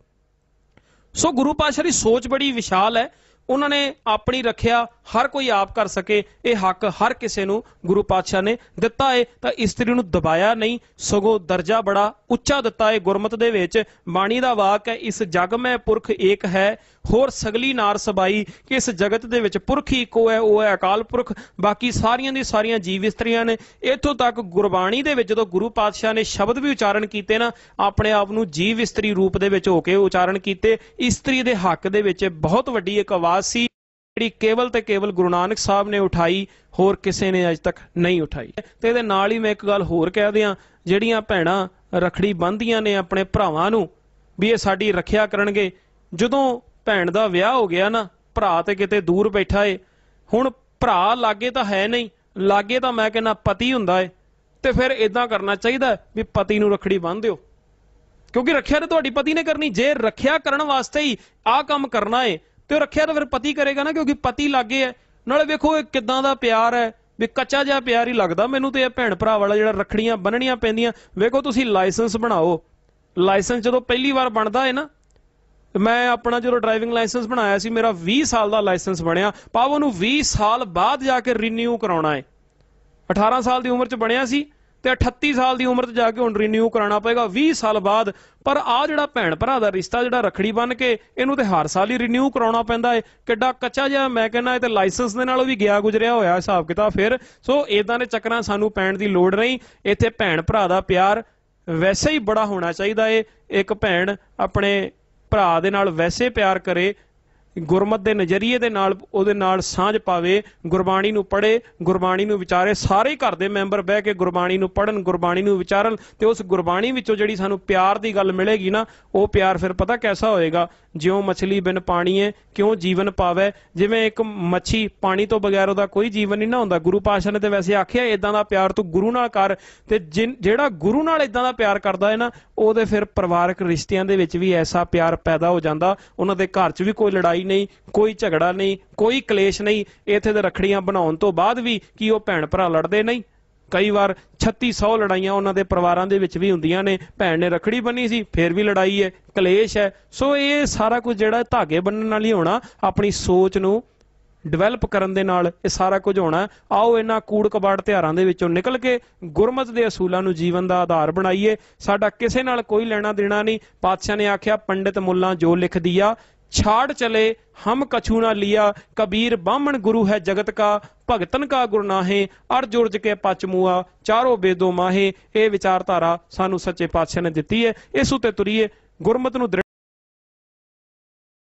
ਸੋ ਗੁਰੂ ਪਾਤਸ਼ਾਹ ਦੀ ਸੋਚ ਬੜੀ ਵਿਸ਼ਾਲ ਹੈ। ਉਹਨਾਂ ਨੇ ਆਪਣੀ ਰੱਖਿਆ ਹਰ ਕੋਈ ਆਪ ਕਰ ਸਕੇ, ਇਹ ਹੱਕ ਹਰ ਕਿਸੇ ਨੂੰ ਗੁਰੂ ਪਾਤਸ਼ਾਹ ਨੇ ਦਿੱਤਾ ਹੈ ਤਾਂ ਇਸਤਰੀ ਨੂੰ ਦਬਾਇਆ ਨਹੀਂ, ਸਗੋਂ ਦਰਜਾ ਬੜਾ ਉੱਚਾ ਦਿੱਤਾ ਹੈ ਗੁਰਮਤ ਦੇ ਵਿੱਚ ਬਾਣੀ ਦਾ ਵਾਕ ਹੈ, ਇਸ ਜਗ ਮੈਂ ਪੁਰਖ ਏਕ ਹੈ ਹੋਰ ਸਗਲੀ ਨਾਰ ਸਬਾਈ ਕਿ ਇਸ ਜਗਤ ਦੇ ਵਿੱਚ ਪੁਰਖ ਹੀ ਇੱਕੋ ਹੈ, ਉਹ ਹੈ ਅਕਾਲ ਪੁਰਖ। ਬਾਕੀ ਸਾਰੀਆਂ ਦੀ ਸਾਰੀਆਂ ਜੀਵ ਇਸਤਰੀਆਂ ਨੇ ਇੱਥੋਂ ਤੱਕ ਗੁਰਬਾਣੀ ਦੇ ਵਿੱਚ ਜਦੋਂ ਗੁਰੂ ਪਾਤਸ਼ਾਹ ਨੇ ਸ਼ਬਦ ਵੀ ਉਚਾਰਨ ਕੀਤੇ ਨਾ, ਆਪਣੇ ਆਪ ਨੂੰ ਜੀਵ ਇਸਤਰੀ ਰੂਪ ਦੇ ਵਿੱਚ ਹੋ ਕੇ ਉਚਾਰਨ ਕੀਤੇ। ਇਸਤਰੀ ਦੇ ਹੱਕ ਦੇ ਵਿੱਚ ਬਹੁਤ ਵੱਡੀ ਇੱਕ ਆਵਾਜ਼ ਸੀ, ਜਿਹੜੀ ਕੇਵਲ ਤੇ ਕੇਵਲ ਗੁਰੂ ਨਾਨਕ ਸਾਹਿਬ ਨੇ ਉਠਾਈ, ਹੋਰ ਕਿਸੇ ਨੇ ਅਜ ਤੱਕ ਨਹੀਂ ਉਠਾਈ। ਤੇ ਇਹਦੇ ਨਾਲ ਹੀ ਮੈਂ ਇੱਕ ਗੱਲ ਹੋਰ ਕਹਿ ਦਿਆਂ, ਜਿਹੜੀਆਂ ਭੈਣਾਂ ਰਖੜੀ ਬੰਨ੍ਹਦੀਆਂ ਨੇ ਆਪਣੇ ਭਰਾਵਾਂ ਨੂੰ, ਵੀ ਇਹ ਸਾਡੀ ਰੱਖਿਆ ਕਰਨਗੇ। ਜਦੋਂ ਭੈਣ ਦਾ ਵਿਆਹ ਹੋ ਗਿਆ ਨਾ, ਭਰਾ ਤੇ ਕਿਤੇ ਦੂਰ ਬੈਠਾ ਏ। ਹੁਣ ਭਰਾ ਲਾਗੇ ਤਾਂ ਹੈ ਨਹੀਂ, ਲਾਗੇ ਤਾਂ ਮੈਂ ਕਹਿੰਦਾ ਪਤੀ ਹੁੰਦਾ ਏ। ਤੇ ਫਿਰ ਇਦਾਂ ਕਰਨਾ ਚਾਹੀਦਾ ਵੀ ਪਤੀ ਨੂੰ ਰਖੜੀ ਬੰਨ੍ਹ ਦਿਓ। ਕਿਉਂਕਿ ਰੱਖਿਆ ਤਾਂ ਤੁਹਾਡੀ ਪਤੀ ਨੇ ਕਰਨੀ, ਜੇ ਰੱਖਿਆ ਕਰਨ ਵਾਸਤੇ ਹੀ ਆਹ ਕੰਮ ਕਰਨਾ ਏ, ਤੇ ਉਹ ਰੱਖਿਆ ਤਾਂ ਫਿਰ ਪਤੀ ਕਰੇਗਾ ਨਾ, ਕਿਉਂਕਿ ਪਤੀ ਲਾਗੇ ਹੈ। ਨਾਲੇ ਵੇਖੋ ਇਹ ਕਿਦਾਂ ਦਾ ਪਿਆਰ ਹੈ, ਵੀ ਕੱਚਾ ਜਿਹਾ ਪਿਆਰ ਹੀ ਲੱਗਦਾ ਮੈਨੂੰ ਤੇ ਇਹ ਭੈਣ ਭਰਾ ਵਾਲਾ ਜਿਹੜਾ ਰੱਖੜੀਆਂ ਬੰਨਣੀਆਂ ਪੈਂਦੀਆਂ। ਵੇਖੋ ਤੁਸੀਂ ਲਾਇਸੈਂਸ ਬਣਾਓ। ਲਾਇਸੈਂਸ ਜਦੋਂ ਪਹਿਲੀ ਵਾਰ ਬਣਦਾ ਹੈ ਨਾ ਮੈਂ ਆਪਣਾ ਜਦੋਂ ਡਰਾਈਵਿੰਗ ਲਾਇਸੈਂਸ ਬਣਾਇਆ ਸੀ, ਮੇਰਾ 20 ਸਾਲ ਦਾ ਲਾਇਸੈਂਸ ਬਣਿਆ। ਪਾਵ ਉਹਨੂੰ 20 ਸਾਲ ਬਾਅਦ ਜਾ ਕੇ ਰੀਨਿਊ ਕਰਾਉਣਾ ਹੈ। 18 ਸਾਲ ਦੀ ਉਮਰ 'ਚ ਬਣਿਆ ਸੀ ਤੇ 38 ਸਾਲ ਦੀ ਉਮਰ 'ਚ ਜਾ ਕੇ ਹੁਣ ਰੀਨਿਊ ਕਰਾਉਣਾ ਪਏਗਾ 20 ਸਾਲ ਬਾਅਦ। ਪਰ ਆ ਜਿਹੜਾ ਭੈਣ ਭਰਾ ਦਾ ਰਿਸ਼ਤਾ, ਜਿਹੜਾ ਰਖੜੀ ਬੰਨ ਕੇ ਇਹਨੂੰ ਤੇ ਹਰ ਸਾਲ ਹੀ ਰੀਨਿਊ ਕਰਾਉਣਾ ਪੈਂਦਾ ਏ ਕਿੱਡਾ ਕੱਚਾ ਜਿਹਾ ਮੈਂ ਕਹਿੰਦਾ ਇਹ ਤੇ ਲਾਇਸੈਂਸ ਦੇ ਨਾਲੋਂ ਵੀ ਗਿਆ ਗੁਜਰਿਆ ਹੋਇਆ ਹਿਸਾਬ ਕਿਤਾਬ ਫਿਰ। ਸੋ ਇਦਾਂ ਦੇ ਚੱਕਰਾਂ ਸਾਨੂੰ ਪੈਣ ਦੀ ਲੋੜ ਨਹੀਂ, ਇੱਥੇ ਭੈਣ ਭਰਾ ਦਾ ਪਿਆਰ ਵੈਸੇ ਹੀ ਬੜਾ ਹੋਣਾ ਚਾਹੀਦਾ ਏ। ਇੱਕ ਭੈਣ ਆਪਣੇ ਭਰਾ ਦੇ ਨਾਲ ਵੈਸੇ ਪਿਆਰ ਕਰੇ, ਗੁਰਮਤ ਦੇ ਨਜ਼ਰੀਏ ਦੇ ਨਾਲ, ਉਹਦੇ ਨਾਲ ਸਾਂਝ ਪਾਵੇ, ਗੁਰਬਾਣੀ ਨੂੰ ਪੜ੍ਹੇ, ਗੁਰਬਾਣੀ ਨੂੰ ਵਿਚਾਰੇ, ਸਾਰੇ ਘਰ ਦੇ ਮੈਂਬਰ ਬਹਿ ਕੇ ਗੁਰਬਾਣੀ ਨੂੰ ਪੜ੍ਹਨ, ਗੁਰਬਾਣੀ ਨੂੰ ਵਿਚਾਰਨ, ਤੇ ਉਸ ਗੁਰਬਾਣੀ ਵਿੱਚੋਂ ਜਿਹੜੀ ਸਾਨੂੰ ਪਿਆਰ ਦੀ ਗੱਲ ਮਿਲੇਗੀ ਨਾ, ਉਹ ਪਿਆਰ ਫਿਰ ਪਤਾ ਕੈਸਾ ਹੋਏਗਾ? ਜਿਉਂ ਮਛਲੀ ਬਿਨ ਪਾਣੀ ਹੈ, ਕਿਉਂ ਜੀਵਨ ਪਾਵੇ? ਜਿਵੇਂ ਇੱਕ ਮੱਛੀ ਪਾਣੀ ਤੋਂ ਬਗੈਰ ਉਹਦਾ ਕੋਈ ਜੀਵਨ ਨਹੀਂ ਨਾ ਹੁੰਦਾ। ਗੁਰੂ ਪਾਸ਼ਾ ਨੇ ਤੇ ਵੈਸੇ ਆਖਿਆ ਇਦਾਂ ਦਾ ਪਿਆਰ ਤੂੰ ਗੁਰੂ ਨਾਲ ਕਰ। ਤੇ ਜਿਨ- ਜਿਹੜਾ ਗੁਰੂ ਨਾਲ ਇਦਾਂ ਦਾ ਪਿਆਰ ਕਰਦਾ ਹੈ ਨਾ, ਉਹਦੇ ਫਿਰ ਪਰਿਵਾਰਕ ਰਿਸ਼ਤਿਆਂ ਦੇ ਵਿੱਚ ਵੀ ਐਸਾ ਪਿਆਰ ਪੈਦਾ ਹੋ ਜਾਂਦਾ। ਉਹਨਾਂ ਦੇ ਘਰ 'ਚ ਵੀ ਕੋਈ ਲੜਾਈ ਨਹੀਂ, ਕੋਈ ਝਗੜਾ ਨਹੀਂ, ਕੋਈ ਕਲੇਸ਼ ਨਹੀਂ। ਇੱਥੇ ਦੇ ਰਖੜੀਆਂ ਬਣਾਉਣ ਤੋਂ ਬਾਅਦ ਵੀ ਕੀ ਉਹ ਭੈਣ ਭਰਾ ਲੜਦੇ ਨਹੀਂ? ਕਈ ਵਾਰ 3600 ਲੜਾਈਆਂ ਉਹਨਾਂ ਦੇ ਪਰਿਵਾਰਾਂ ਦੇ ਵਿੱਚ ਵੀ ਹੁੰਦੀਆਂ ਨੇ, ਭੈਣ ਨੇ ਰਖੜੀ ਬੰਨੀ ਸੀ, ਫਿਰ ਵੀ ਲੜਾਈ ਹੈ, ਕਲੇਸ਼ ਹੈ। ਸੋ ਇਹ ਸਾਰਾ ਕੁਝ ਜਿਹੜਾ ਧਾਗੇ ਬੰਨਣ ਨਾਲ ਹੀ ਹੋਣਾ, ਆਪਣੀ ਸੋਚ ਨੂੰ ਡਿਵੈਲਪ ਕਰਨ ਦੇ ਨਾਲ ਇਹ ਸਾਰਾ ਕੁਝ ਹੋਣਾ। ਆਓ ਇਹਨਾਂ ਕੂੜ ਕਬਾੜ ਤਿਉਹਾਰਾਂ ਦੇ ਵਿੱਚੋਂ ਨਿਕਲ ਕੇ ਗੁਰਮਤ ਦੇ ਅਸੂਲਾਂ ਨੂੰ ਜੀਵਨ ਦਾ ਆਧਾਰ ਬਣਾਈਏ। ਸਾਡਾ ਕਿਸੇ ਨਾਲ ਕੋਈ ਲੈਣਾ ਦੇਣਾ ਨਹੀਂ। ਪਾਤਸ਼ਾਹ ਨੇ ਆਖਿਆ, ਪੰਡਿਤ ਮੁੱਲਾ ਜੋ ਲਿਖ ਦਿਆ ਛਾੜ ਚਲੇ, ਹਮ ਕਛੂ ਨਾ ਲਿਆ, ਕਬੀਰ ਬਾਹਮਣ ਗੁਰੂ ਹੈ ਜਗਤ ਕਾ, ਭਗਤਨ ਕਾ ਗੁਰ ਅਰਜ ਉਰਜ ਕੇ ਪਚ ਮੂਆ, ਚਾਰੋ ਬੇਦੋ ਮਾਹੇ, ਇਹ ਵਿਚਾਰਧਾਰਾ ਸਾਨੂੰ ਸੱਚੇ ਪਾਤਸ਼ਾਹ ਨੇ ਦਿੱਤੀ ਹੈ, ਇਸ ਉਤੇ ਤੁਰੀਏ, ਗੁਰਮਤ ਨੂੰ ਦ੍ਰਿੜ